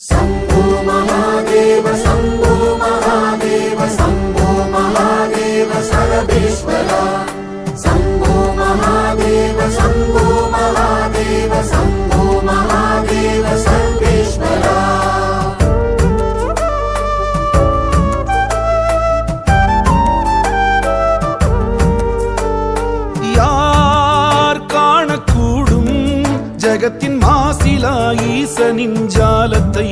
शम्भो महादेव शम्भो महादेव शम्भो महादेव सर्वेश्वरा ஜகத்தின் மாசிலா ஈசனின் ஜாலத்தை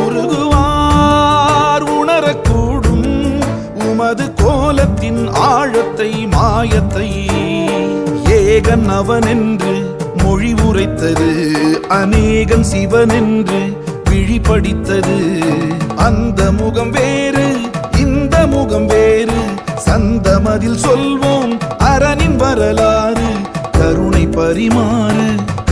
உருகுவார் உணரக்கூடும் உமது கோலத்தின் ஆழத்தை மாயத்தை. ஏகன் அவனென்று மொழி உரைத்தது அநேகன் சிவனென்று விழிபடித்தது. அந்த முகம் வேறு இந்த முகம் வேறு. சந்தமதில் சொல்வோம் அரணின் வரலாறு கருணை பரிமாறு.